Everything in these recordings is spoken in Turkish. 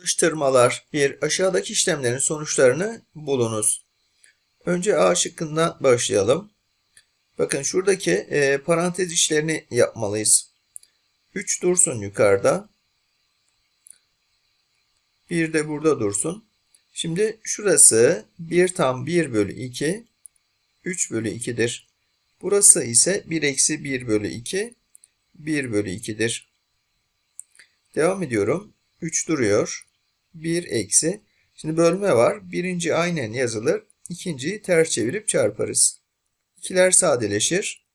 Alıştırmalar 1. Aşağıdaki işlemlerin sonuçlarını bulunuz. Önce A şıkkından başlayalım. Bakın şuradaki e, parantez işlerini yapmalıyız. 3 dursun yukarıda. 1 de burada dursun. Şimdi şurası 1 tam 1 bölü 2. 3 bölü 2'dir. Burası ise 1 eksi 1 bölü 2. 1 bölü 2'dir. Devam ediyorum. 3 duruyor. 1 eksi. Şimdi bölme var. Birinci aynen yazılır. İkinciyi ters çevirip çarparız. İkiler sadeleşir.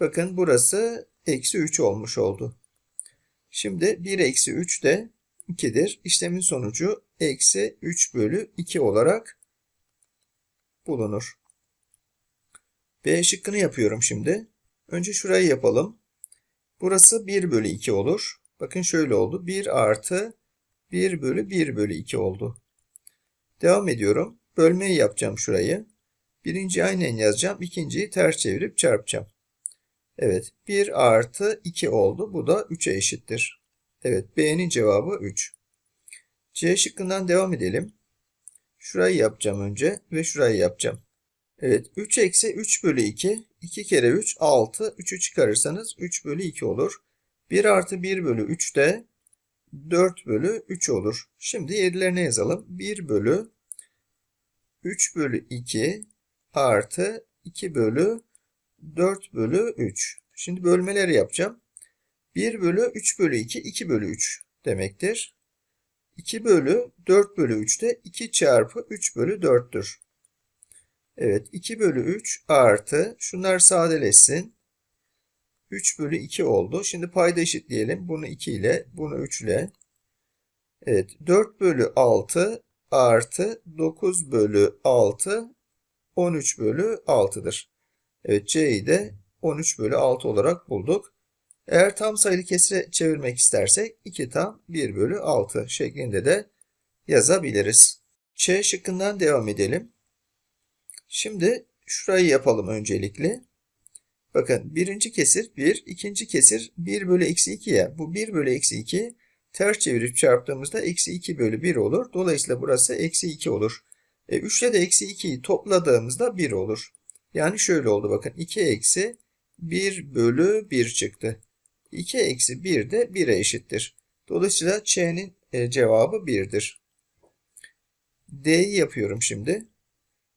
Bakın burası eksi 3 olmuş oldu. Şimdi 1 eksi 3 de 2'dir. İşlemin sonucu eksi 3 bölü 2 olarak bulunur. B şıkkını yapıyorum şimdi. Önce şurayı yapalım. Burası 1 bölü 2 olur. Bakın şöyle oldu. 1 artı 1 bölü 1 bölü 2 oldu. Devam ediyorum. Bölmeyi yapacağım şurayı. Birinci aynen yazacağım. İkinciyi ters çevirip çarpacağım. Evet. 1 artı 2 oldu. Bu da 3'e eşittir. Evet. B'nin cevabı 3. C şıkkından devam edelim. Şurayı yapacağım önce ve şurayı yapacağım. Evet. 3 eksi 3 bölü 2. 2 kere 3 6. 3'ü çıkarırsanız 3 bölü 2 olur. 1 artı 1 bölü 3 de 4 bölü 3 olur. Şimdi yerlerine yazalım. 1 bölü 3 bölü 2 artı 2 bölü 4 bölü 3. Şimdi bölmeleri yapacağım. 1 bölü 3 bölü 2 2 bölü 3 demektir. 2 bölü 4 bölü 3 de 2 çarpı 3 bölü 4'tür. Evet 2 bölü 3 artı şunlar sadeleşsin. 3 bölü 2 oldu. Şimdi payda eşitleyelim. Bunu 2 ile, bunu 3 ile. Evet, 4 bölü 6 artı 9 bölü 6 13 bölü 6'dır. Evet, C'yi de 13 bölü 6 olarak bulduk. Eğer tam sayılı kesire çevirmek istersek 2 tam 1 bölü 6 şeklinde de yazabiliriz. Ç şıkkından devam edelim. Şimdi şurayı yapalım öncelikle. Bakın birinci kesir 1, ikinci kesir 1 bölü eksi 2 ya. Bu 1 bölü eksi 2 ters çevirip çarptığımızda eksi 2 bölü 1 olur. Dolayısıyla burası eksi 2 olur. E, 3 ile de eksi 2'yi topladığımızda 1 olur. Yani şöyle oldu bakın 2 eksi 1 bölü 1 çıktı. 2 eksi 1 de 1'e eşittir. Dolayısıyla Ç'nin e, cevabı 1'dir. D'yi yapıyorum şimdi.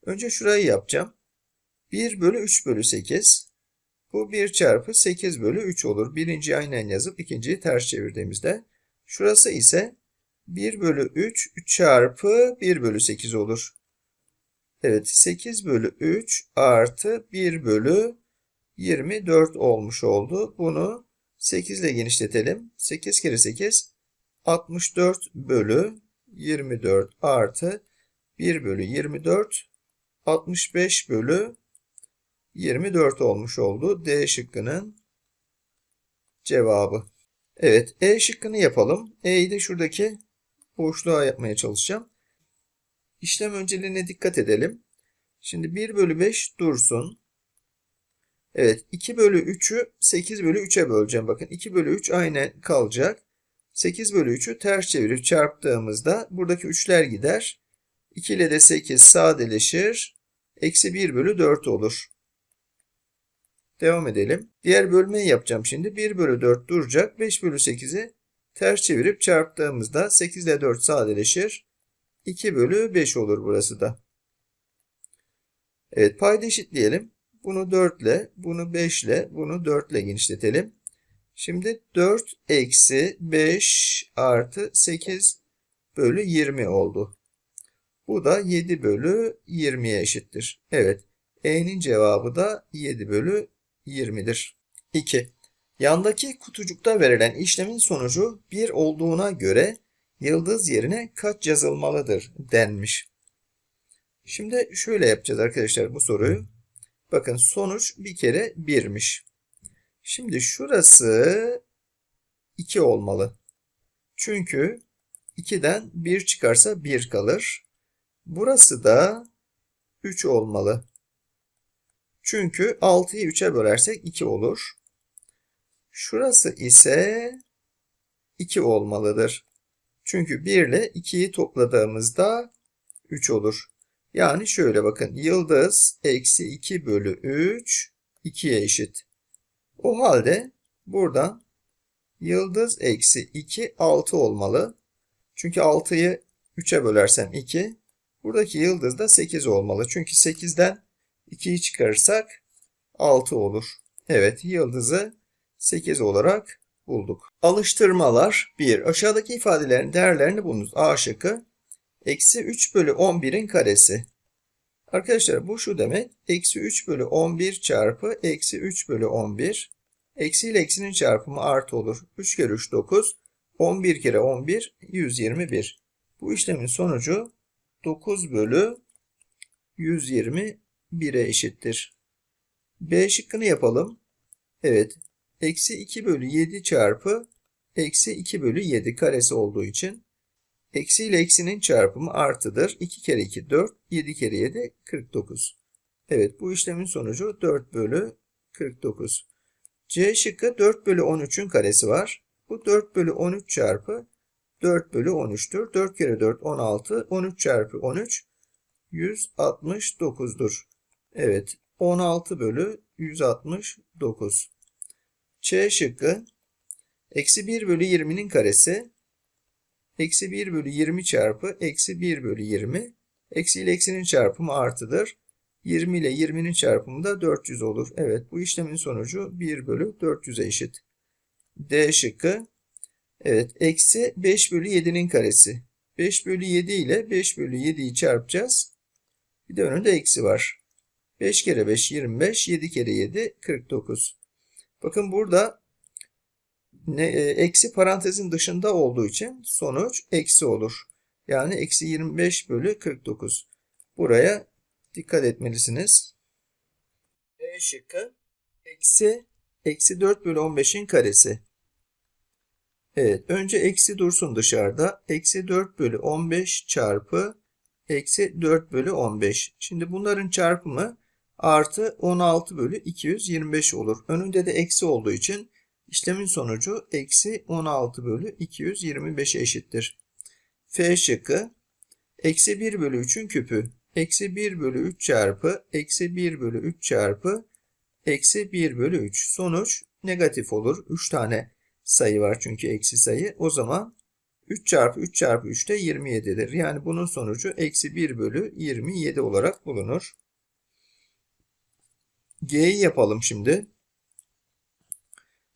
Önce şurayı yapacağım. 1 bölü 3 bölü 8. Bu 1 çarpı 8 bölü 3 olur. Birinci aynen yazıp ikinciyi ters çevirdiğimizde. Şurası ise 1 bölü 3 çarpı 1 bölü 8 olur. Evet 8 bölü 3 artı 1 bölü 24 olmuş oldu. Bunu 8 ile genişletelim. 8 kere 8 64 bölü 24 artı 1 bölü 24 65 bölü 24 olmuş oldu. D şıkkının cevabı. Evet E şıkkını yapalım. E'yi de şuradaki boşluğa yapmaya çalışacağım. İşlem önceliğine dikkat edelim. Şimdi 1 bölü 5 dursun. Evet 2 bölü 3'ü 8 bölü 3'e böleceğim. Bakın 2 bölü 3 aynen kalacak. 8 bölü 3'ü ters çevirip çarptığımızda buradaki 3'ler gider. 2 ile de 8 sadeleşir. Eksi 1 bölü 4 olur. Devam edelim. Diğer bölmeyi yapacağım şimdi. 1 bölü 4 duracak. 5 bölü 8'i ters çevirip çarptığımızda 8 ile 4 sadeleşir. 2 bölü 5 olur burası da. Evet payda eşitleyelim. Bunu 4 ile, bunu 5 ile, bunu 4 ile genişletelim. Şimdi 4 eksi 5 artı 8 bölü 20 oldu. Bu da 7 bölü 20'ye eşittir. Evet. E'nin cevabı da 7 bölü 20'dir. 2. Yandaki kutucukta verilen işlemin sonucu 1 olduğuna göre yıldız yerine kaç yazılmalıdır denmiş. Şimdi şöyle yapacağız arkadaşlar bu soruyu. Bakın sonuç bir kere 1'miş. Şimdi şurası 2 olmalı. Çünkü 2'den 1 çıkarsa 1 kalır. Burası da 3 olmalı. Çünkü 6'yı 3'e bölersek 2 olur. Şurası ise 2 olmalıdır. Çünkü 1 ile 2'yi topladığımızda 3 olur. Yani şöyle bakın. Yıldız eksi 2 bölü 3 2'ye eşit. O halde buradan yıldız eksi 2 6 olmalı. Çünkü 6'yı 3'e bölersem 2. Buradaki yıldız da 8 olmalı. Çünkü 8'den 2'yi çıkarırsak 6 olur. Evet yıldızı 8 olarak bulduk. Alıştırmalar 1. Aşağıdaki ifadelerin değerlerini bulunuz. A şıkkı. Eksi 3 bölü 11'in karesi. Arkadaşlar bu şu demek. Eksi 3 bölü 11 çarpı eksi 3 bölü 11. Eksi ile eksinin çarpımı artı olur. 3 kere 3 9. 11 kere 11 121. Bu işlemin sonucu 9 bölü 121'e eşittir. B şıkkını yapalım. Evet. Eksi 2 bölü 7 çarpı eksi 2 bölü 7 karesi olduğu için eksi ile eksinin çarpımı artıdır. 2 kere 2 4, 7 kere 7 49. Evet bu işlemin sonucu 4 bölü 49. C şıkkı 4 bölü 13'ün karesi var. Bu 4 bölü 13 çarpı 4 bölü 13'tür. 4 kere 4 16. 13 çarpı 13 169'dur. Evet 16 bölü 169. Ç şıkkı eksi 1 bölü 20'nin karesi eksi 1 bölü 20 çarpı eksi 1 bölü 20 eksi ile eksinin çarpımı artıdır. 20 ile 20'nin çarpımı da 400 olur. Evet bu işlemin sonucu 1 bölü 400'e eşit. D şıkkı evet eksi 5 bölü 7'nin karesi. 5 bölü 7 ile 5 bölü 7'yi çarpacağız. Bir de önünde eksi var. 5 kere 5 25, 7 kere 7 49. Bakın burada ne, e, eksi parantezin dışında olduğu için sonuç eksi olur. Yani eksi 25 bölü 49. Buraya dikkat etmelisiniz. E şıkkı eksi, eksi 4 bölü 15'in karesi. Evet önce eksi dursun dışarıda. Eksi 4 bölü 15 çarpı eksi 4 bölü 15. Şimdi bunların çarpımı artı 16 bölü 225 olur. Önünde de eksi olduğu için işlemin sonucu eksi 16 bölü 225'e eşittir. F şıkkı eksi 1 bölü 3'ün küpü. Eksi 1 bölü 3 çarpı eksi 1 bölü 3 çarpı eksi 1 bölü 3. Sonuç negatif olur. 3 tane sayı var çünkü eksi sayı. O zaman 3 çarpı 3 çarpı 3 de 27'dir. Yani bunun sonucu eksi 1 bölü 27 olarak bulunur. G'yi yapalım şimdi.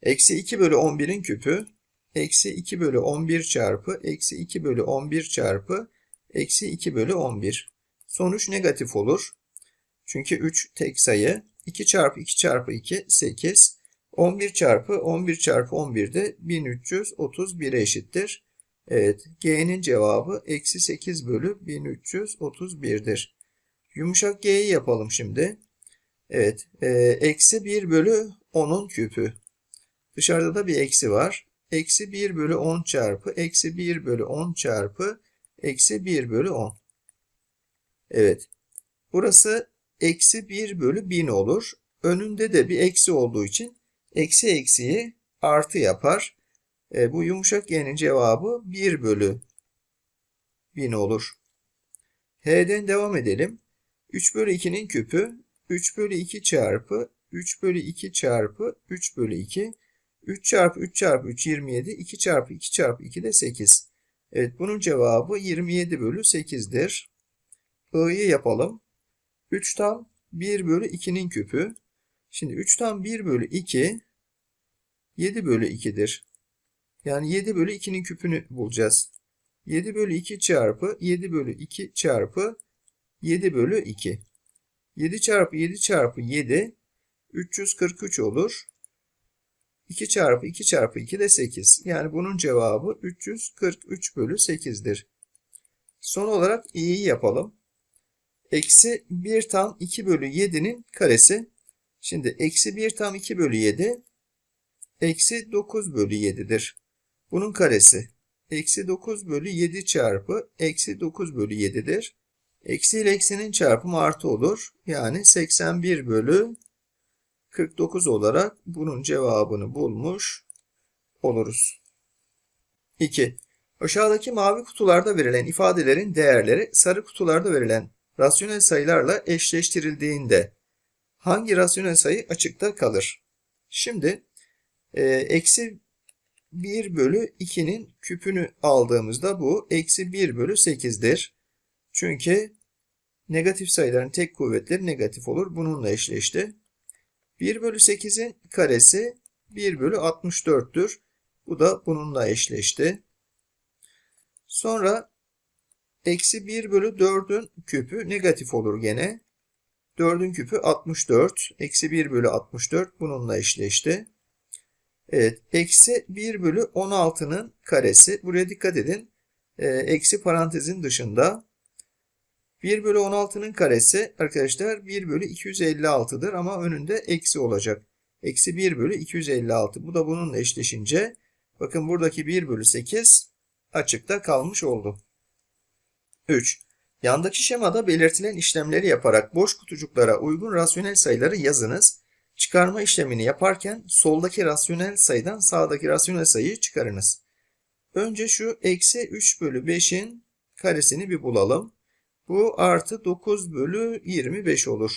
Eksi 2 bölü 11'in küpü. Eksi 2 bölü 11 çarpı eksi 2 bölü 11 çarpı eksi 2 bölü 11. Sonuç negatif olur. Çünkü 3 tek sayı. 2 çarpı 2 çarpı 2 8. 11 çarpı 11 çarpı 11 de 1331'e eşittir. Evet, G'nin cevabı eksi 8 bölü 1331'dir. Yumuşak G'yi yapalım şimdi. Evet, e, eksi 1 bölü 10'un küpü. Dışarıda da bir eksi var. Eksi 1 bölü 10 çarpı eksi 1 bölü 10 çarpı eksi 1 bölü 10. Evet, burası eksi 1 bölü 1000 olur. Önünde de bir eksi olduğu için eksi eksiyi artı yapar. E, bu yumuşak y'nin cevabı 1 bölü 1000 olur. H'den devam edelim. 3 bölü 2'nin küpü 3 bölü 2 çarpı 3 bölü 2 çarpı 3 bölü 2. 3 çarpı 3 çarpı 3 27. 2 çarpı 2 çarpı 2 de 8. Evet bunun cevabı 27 bölü 8'dir. I'yı yapalım. 3 tam 1 bölü 2'nin küpü. Şimdi 3 tam 1 bölü 2 7 bölü 2'dir. Yani 7 bölü 2'nin küpünü bulacağız. 7 bölü 2 çarpı 7 bölü 2 çarpı 7 bölü 2. 7 çarpı 7 çarpı 7 343 olur. 2 çarpı 2 çarpı 2 de 8. Yani bunun cevabı 343 bölü 8'dir. Son olarak i'yi yapalım. Eksi 1 tam 2 bölü 7'nin karesi. Şimdi eksi 1 tam 2 bölü 7 eksi 9 bölü 7'dir. Bunun karesi eksi 9 bölü 7 çarpı eksi 9 bölü 7'dir. Eksi ile eksinin çarpımı artı olur. Yani 81 bölü 49 olarak bunun cevabını bulmuş oluruz. 2. Aşağıdaki mavi kutularda verilen ifadelerin değerleri sarı kutularda verilen rasyonel sayılarla eşleştirildiğinde hangi rasyonel sayı açıkta kalır? Şimdi e, eksi 1 bölü 2'nin küpünü aldığımızda bu eksi 1 bölü 8'dir. Çünkü negatif sayıların tek kuvvetleri negatif olur. Bununla eşleşti. 1 bölü 8'in karesi 1 bölü 64'tür. Bu da bununla eşleşti. Sonra eksi 1 bölü 4'ün küpü negatif olur gene. 4'ün küpü 64. Eksi 1 bölü 64 bununla eşleşti. Evet. Eksi 1 bölü 16'nın karesi. Buraya dikkat edin. Ee, eksi parantezin dışında. 1 bölü 16'nın karesi arkadaşlar 1 bölü 256'dır ama önünde eksi olacak. Eksi 1 bölü 256. Bu da bununla eşleşince bakın buradaki 1 bölü 8 açıkta kalmış oldu. 3. Yandaki şemada belirtilen işlemleri yaparak boş kutucuklara uygun rasyonel sayıları yazınız. Çıkarma işlemini yaparken soldaki rasyonel sayıdan sağdaki rasyonel sayıyı çıkarınız. Önce şu eksi 3 bölü 5'in karesini bir bulalım. Bu artı 9 bölü 25 olur.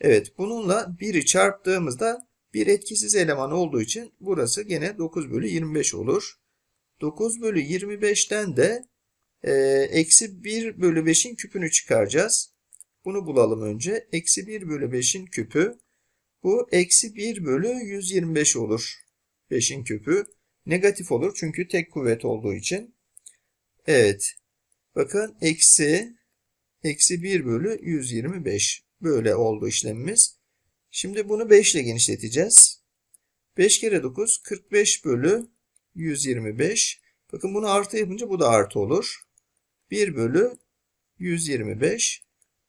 Evet bununla 1'i çarptığımızda bir etkisiz eleman olduğu için burası gene 9 bölü 25 olur. 9 bölü 25'ten de e, eksi 1 bölü 5'in küpünü çıkaracağız. Bunu bulalım önce. Eksi 1 bölü 5'in küpü. Bu eksi 1 bölü 125 olur. 5'in küpü. Negatif olur çünkü tek kuvvet olduğu için. Evet. Bakın eksi eksi 1 bölü 125. Böyle oldu işlemimiz. Şimdi bunu 5 ile genişleteceğiz. 5 kere 9 45 bölü 125. Bakın bunu artı yapınca bu da artı olur. 1 bölü 125.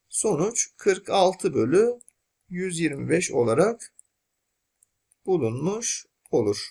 Sonuç 46 bölü 125 olarak bulunmuş olur.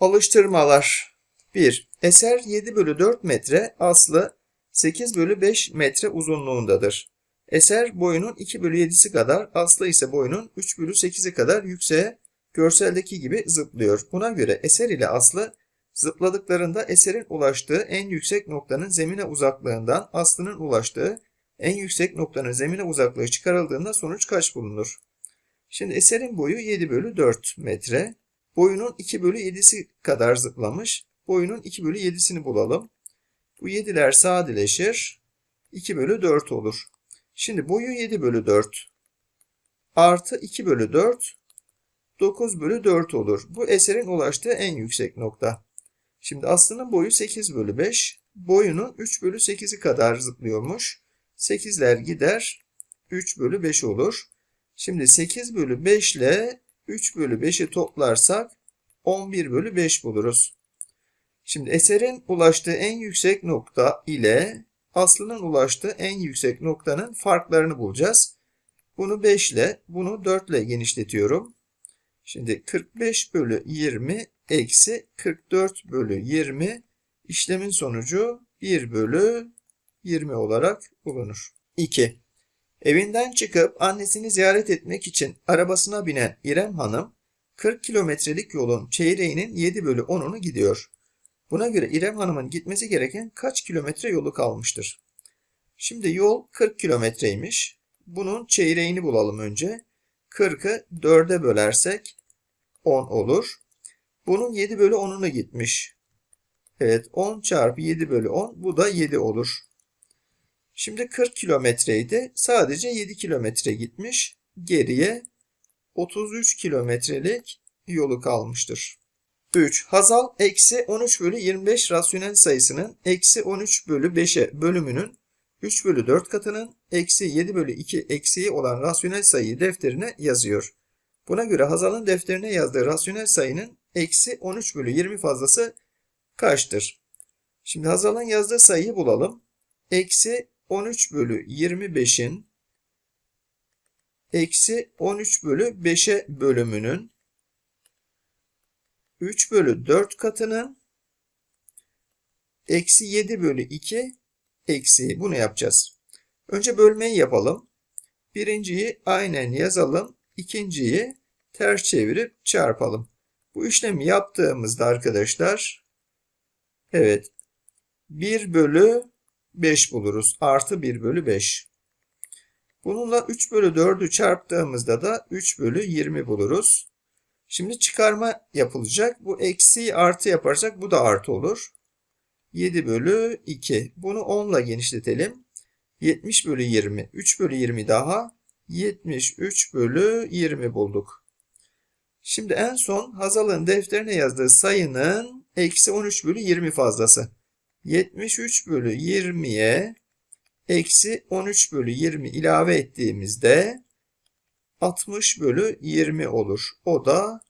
Alıştırmalar 1. Eser 7 bölü 4 metre, aslı 8 bölü 5 metre uzunluğundadır. Eser boyunun 2 bölü 7'si kadar, aslı ise boyunun 3 bölü 8'i kadar yükseğe görseldeki gibi zıplıyor. Buna göre eser ile aslı zıpladıklarında eserin ulaştığı en yüksek noktanın zemine uzaklığından aslının ulaştığı en yüksek noktanın zemine uzaklığı çıkarıldığında sonuç kaç bulunur? Şimdi eserin boyu 7 bölü 4 metre. Boyunun 2 bölü 7'si kadar zıplamış. Boyunun 2 bölü 7'sini bulalım. Bu 7'ler sadeleşir. 2 bölü 4 olur. Şimdi boyu 7 bölü 4 artı 2 bölü 4 9 bölü 4 olur. Bu eserin ulaştığı en yüksek nokta. Şimdi aslının boyu 8 bölü 5. Boyunun 3 bölü 8'i kadar zıplıyormuş. 8'ler gider. 3 bölü 5 olur. Şimdi 8 bölü 5 ile 3 bölü 5'i toplarsak 11 bölü 5 buluruz. Şimdi eserin ulaştığı en yüksek nokta ile aslının ulaştığı en yüksek noktanın farklarını bulacağız. Bunu 5 ile, bunu 4 ile genişletiyorum. Şimdi 45 bölü 20 eksi 44 bölü 20 işlemin sonucu 1 bölü 20 olarak bulunur. 2. Evinden çıkıp annesini ziyaret etmek için arabasına binen İrem Hanım 40 kilometrelik yolun çeyreğinin 7 bölü 10'unu gidiyor. Buna göre İrem Hanım'ın gitmesi gereken kaç kilometre yolu kalmıştır? Şimdi yol 40 kilometreymiş. Bunun çeyreğini bulalım önce. 40'ı 4'e bölersek 10 olur. Bunun 7 bölü 10'unu gitmiş. Evet 10 çarpı 7 bölü 10 bu da 7 olur. Şimdi 40 kilometreydi. Sadece 7 kilometre gitmiş. Geriye 33 kilometrelik yolu kalmıştır. 3. Hazal eksi 13 bölü 25 rasyonel sayısının eksi 13 bölü 5'e bölümünün 3 bölü 4 katının eksi 7 bölü 2 eksiği olan rasyonel sayıyı defterine yazıyor. Buna göre Hazal'ın defterine yazdığı rasyonel sayının eksi 13 bölü 20 fazlası kaçtır? Şimdi Hazal'ın yazdığı sayıyı bulalım. Eksi 13 bölü 25'in eksi 13 bölü 5'e bölümünün 3 bölü 4 katının eksi 7 bölü 2 eksiği. Bunu yapacağız. Önce bölmeyi yapalım. Birinciyi aynen yazalım. İkinciyi ters çevirip çarpalım. Bu işlemi yaptığımızda arkadaşlar Evet. 1 bölü 5 buluruz. Artı 1 bölü 5. Bununla 3 bölü 4'ü çarptığımızda da 3 bölü 20 buluruz. Şimdi çıkarma yapılacak. Bu eksiyi artı yaparsak bu da artı olur. 7 bölü 2. Bunu 10 ile genişletelim. 70 bölü 20. 3 bölü 20 daha. 73 bölü 20 bulduk. Şimdi en son Hazal'ın defterine yazdığı sayının eksi 13 bölü 20 fazlası. 73 bölü 20'ye eksi 13 bölü 20 ilave ettiğimizde 60 bölü 20 olur. O da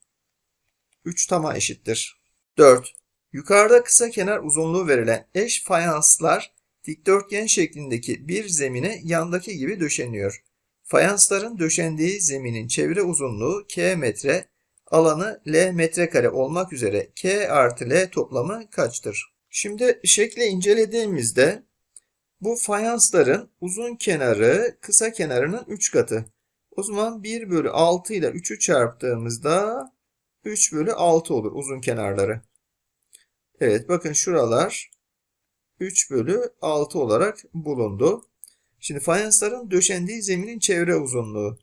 3 tama eşittir. 4. Yukarıda kısa kenar uzunluğu verilen eş fayanslar dikdörtgen şeklindeki bir zemine yandaki gibi döşeniyor. Fayansların döşendiği zeminin çevre uzunluğu k metre, alanı L metrekare olmak üzere K artı L toplamı kaçtır? Şimdi şekli incelediğimizde bu fayansların uzun kenarı kısa kenarının 3 katı. O zaman 1 bölü 6 ile 3'ü çarptığımızda 3 bölü 6 olur uzun kenarları. Evet bakın şuralar 3 bölü 6 olarak bulundu. Şimdi fayansların döşendiği zeminin çevre uzunluğu.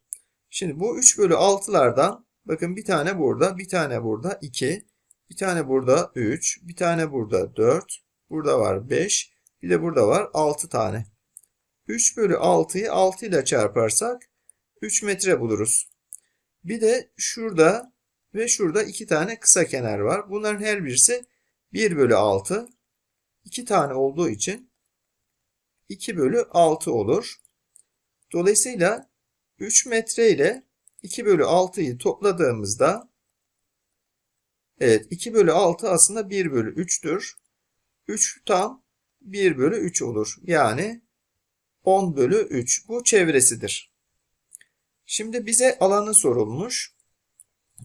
Şimdi bu 3 bölü 6'lardan Bakın bir tane burada, bir tane burada 2, bir tane burada 3, bir tane burada 4, burada var 5, bir de burada var 6 tane. 3 bölü 6'yı 6 ile çarparsak 3 metre buluruz. Bir de şurada ve şurada 2 tane kısa kenar var. Bunların her birisi 1 bölü 6. 2 tane olduğu için 2 bölü 6 olur. Dolayısıyla 3 metre ile 2 bölü 6'yı topladığımızda evet 2 bölü 6 aslında 1 bölü 3'tür. 3 tam 1 bölü 3 olur. Yani 10 bölü 3. Bu çevresidir. Şimdi bize alanı sorulmuş.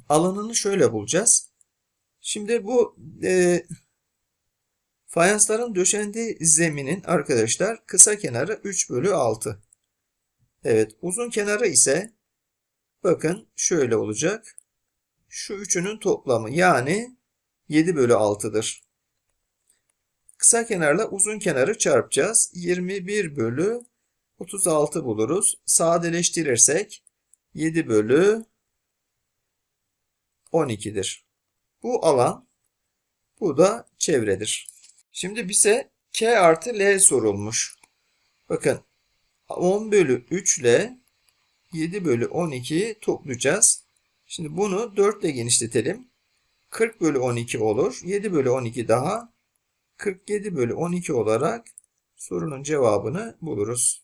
Alanını şöyle bulacağız. Şimdi bu e, fayansların döşendiği zeminin arkadaşlar kısa kenarı 3 bölü 6. Evet uzun kenarı ise Bakın şöyle olacak. Şu üçünün toplamı yani 7 bölü 6'dır. Kısa kenarla uzun kenarı çarpacağız. 21 bölü 36 buluruz. Sadeleştirirsek 7 bölü 12'dir. Bu alan, bu da çevredir. Şimdi bize K artı L sorulmuş. Bakın 10 bölü 3 ile 7 bölü 12'yi toplayacağız. Şimdi bunu 4 ile genişletelim. 40 bölü 12 olur. 7 bölü 12 daha 47 bölü 12 olarak sorunun cevabını buluruz.